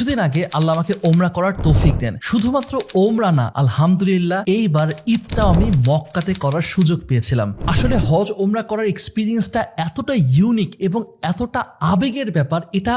কিছুদিন আগে আল্লাহ আমাকে ওমরা করার তৌফিক দেন। শুধুমাত্র ওমরা না, আলহামদুলিল্লাহ, এইবার ঈদটাও আমি মক্কাতে করার সুযোগ পেয়েছিলাম। আসলে হজ ওমরা করার এক্সপিরিয়েন্সটা এতটা ইউনিক এবং এতটা আবেগের ব্যাপার, এটা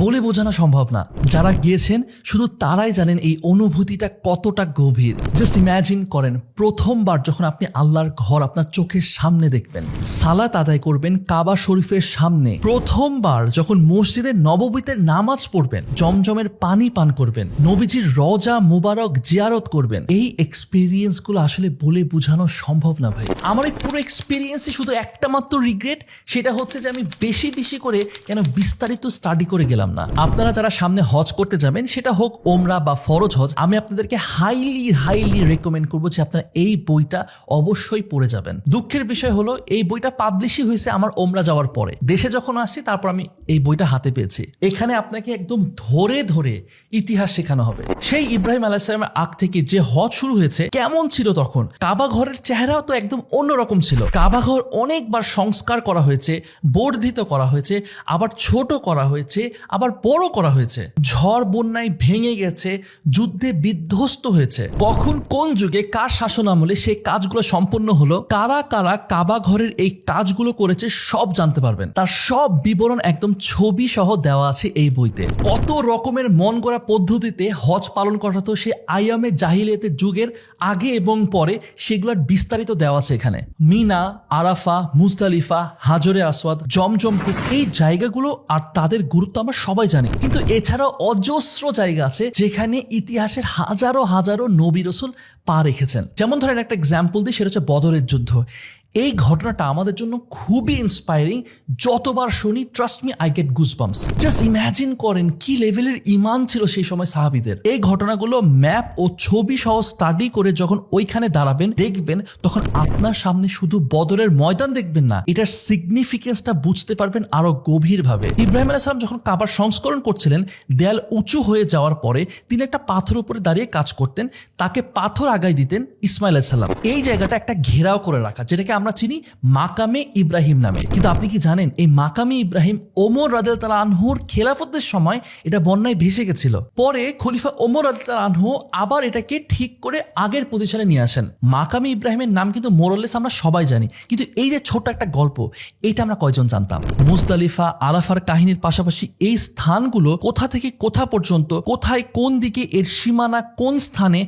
বলে বোঝানো সম্ভব না। যারা গিয়েছেন, শুধু তারাই জানেন এই অনুভূতিটা কতটা গভীর। জাস্ট ইম্যাজিন করেন, প্রথমবার যখন আপনি আল্লাহর ঘর আপনার চোখের সামনে দেখবেন, সালাত আদায় করবেন কাবা শরীফের সামনে। প্রথমবার যখন মসজিদের নববীতে নামাজ পড়বেন জমজমের পানি পান করবেন। নবীজির রজা মুবারক জিয়ারত করবেন। এই এক্সপিরিয়েন্সগুলো আসলে বলে বোঝানো সম্ভব না ভাই। আমার এই পুরো এক্সপিরিয়েন্সই শুধু একটা মাত্র রিগ্রেট সেটা হচ্ছে যে আমি বেশি বেশি করে কেন বিস্তারিত স্টাডি করে গেলাম না। আপনারা যারা সামনে হজ করতে যাবেন, সেটা হোক ওমরা বা ফরজ হজ, আমি আপনাদেরকে হাইলি হাইলি রেকমেন্ড করব যে আপনারা এই বইটা অবশ্যই পড়ে যাবেন। দুঃখের বিষয় হলো, এই বইটা পাবলিশই হয়েছে আমার ওমরা যাওয়ার পরে। দেশে যখন আসছি, তারপর আমি এই বইটা হাতে পেয়েছি। এখানে আপনাকে একদম ধরে ধরে ইতিহাস শেখানো হবে। সেই ইব্রাহিম আলাহিসামের আগ থেকে যে হজ শুরু হয়েছে, কেমন ছিল তখন? কাবা ঘরের চেহারাও তো একদম অন্যরকম ছিল। কাবা ঘর অনেকবার সংস্কার করা হয়েছে, বর্ধিত করা হয়েছে, আবার ছোট করা হয়েছে, আবার বড় করা হয়েছে। ঝড় বন্যায় ভেঙে গেছে, যুদ্ধে বিধ্বস্ত হয়েছে। কখন কোন যুগে কার শাসন আমলে সেই কাজগুলো সম্পন্ন হলো? কারা কারা কাবা ঘরের এই কাজগুলো করেছে সব জানতে পারবেন। তার সব বিবরণ একদম ছবি সহ দেওয়া আছে এই বইতে। কত রকমের মন করা পদ্ধতিতে হজ পালন করা তো সে আইয়ামে জাহিলিয়াতের যুগের আগে এবং পরে সেগুলোর বিস্তারিত দেওয়া আছে এখানে। মিনা, আরাফা, মুজদালিফা, হাজরে আসওয়াদ জমজম এই জায়গাগুলো আর তাদের গুরুত্ব আমরা সবাই জানি। কিন্তু এছাড়াও অজস্র জায়গা আছে যেখানে ইতিহাসের হাজারো হাজারো নবী রসুল পা রেখেছেন। যেমন ধরেন একটা এক্সাম্পল দিই সেটা হচ্ছে বদরের যুদ্ধ। এই ঘটনাটা আমাদের জন্য খুবই ইন্সপায়ারিং যতবার শুনি trust me I get goosebumps just imagine করেন, কি লেভেলের ইমান ছিল সেই সময় সাহাবিদের। এই ঘটনাগুলো ম্যাপ ও ছবি সহ স্টাডি করে যখন ওইখানে দাঁড়াবেন, দেখবেন, তখন আপনার সামনে শুধু বদরের ময়দান দেখবেন না, এটার সিগনিফিকেন্সটা বুঝতে পারবেন আরও গভীরভাবে। ইব্রাহিম আলাইসলাম যখন কাবার সংস্করণ করছিলেন, দেয়াল উঁচু হয়ে যাওয়ার পরে তিনি একটা পাথর উপরে দাঁড়িয়ে কাজ করতেন, তাকে পাথর আগায় দিতেন ইসমাইল আলাইসাল্লাম এই জায়গাটা একটা ঘেরাও করে রাখা, যেটাকে আমরা চিনি মাকামে ইব্রাহিম নামে। কিন্তু আপনি কি জানেন, এই মাকামে ইব্রাহিম ওমর রাজেল তালা আনহুর খেলাফতের সময় এটা বন্যায় ভেসে গেছিল। পরে খলিফা ওমর রাজেল তালা আনহু আবার এটাকে ঠিক করে আগের পজিশনে নিয়ে আসেন। মাকামে ইব্রাহিমের নাম কিন্তু মোরলেস আমরা সবাই জানি। কিন্তু এই যে ছোট্ট একটা গল্প, এটা আমরা কয়জন জানতাম? মুজদালিফা আরাফার কাহিনীর পাশাপাশি এই স্থানগুলো কোথা থেকে কোথা পর্যন্ত, কোথায় কোন দিকে এর সীমানা, কোন স্থানে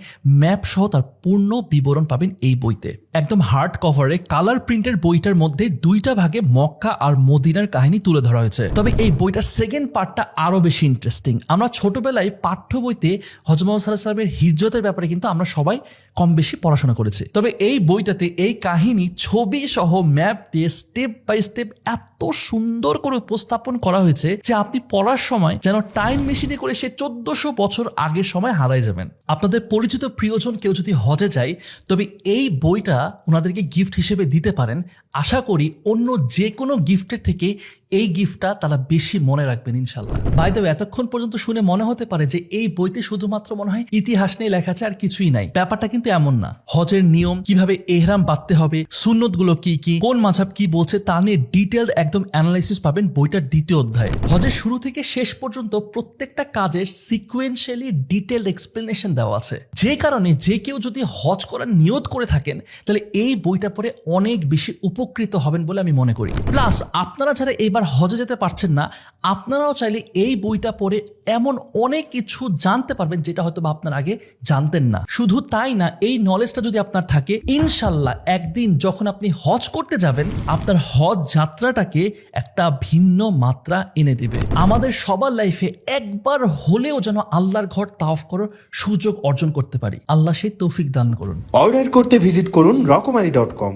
ম্যাপ সহ তার পূর্ণ বিবরণ পাবেন এই বইতে। একদম হার্ড কভারে কালার প্রিন্টের বইটার মধ্যে দুইটা ভাগে মক্কা আর মদিনার কাহিনী তুলে ধরা হয়েছে। তবে এই বইটার সেকেন্ড পার্টটা আরও বেশি ইন্টারেস্টিং আমরা ছোটবেলায় পাঠ্য বইতে সাল্লাহ সাল্লামের হিজরতের ব্যাপারে কিন্তু আমরা সবাই কম বেশি পড়াশোনা করেছি। তবে এই বইটাতে এই কাহিনী, ছবি সহ ম্যাপ দিয়ে স্টেপ বাই স্টেপ এত সুন্দর করে উপস্থাপন করা হয়েছে যে আপনি পড়ার সময় যেন টাইম মেশিনে করে সে চোদ্দশো বছর আগের সময় হারাই যাবেন। আপনাদের পরিচিত প্রিয়জন কেউ যদি হজে যায়, তবে এই বইটা ওনাদেরকে গিফট হিসেবে দিতে পারেন। আশা করি অন্য যে কোনো গিফটের থেকে এই গিফটটা তারা বেশি মনে রাখবেন ইনশাল্লাহ। বাই দ্য এতক্ষণ পর্যন্ত শুনে মনে হতে পারে যে এই বইতে শুধুমাত্র মনে হয় ইতিহাস নিয়ে লেখা আছে আর কিছুই নাই। ব্যাপারটা কিন্তু এমন না। হজের নিয়ম, কীভাবে এহরাম বাঁধতে হবে সুন্নতগুলো কি কি, কোন মাঝাব কি বলছে তা নিয়ে ডিটেলড একদম অ্যানালাইসিস পাবেন বইটার দ্বিতীয় অধ্যায়। হজের শুরু থেকে শেষ পর্যন্ত প্রত্যেকটা কাজের সিকুয়েন্সিয়ালি ডিটেল এক্সপ্লেনেশন দেওয়া আছে। যে কারণে যে কেউ যদি হজ করার নিয়ত করে থাকেন, তাহলে এই বইটা পড়ে অনেক বেশি উপকৃত হবেন বলে আমি মনে করি। প্লাস আপনারা যারা এইবার হজে যেতে পারছেন না, আপনারাও চাইলে এই বইটা পড়ে এমন অনেক কিছু জানতে পারবেন যেটা হয়তো বা আপনার আগে জানতেন না। শুধু তাই না, এই নলেজটা যদি আপনার থাকে, ইনশাল্লাহ একদিন যখন আপনি হজ করতে যাবেন, আপনার হজ যাত্রাটাকে একটা ভিন্ন মাত্রা এনে দিবে। আমাদের সবার লাইফে একবার হলেও যেন আল্লাহর ঘর তাওফ করার সুযোগ অর্জন করতে পারি। আল্লাহ সেই তৌফিক দান করুন। অর্ডার করতে ভিজিট করুন রকমারি ডট কম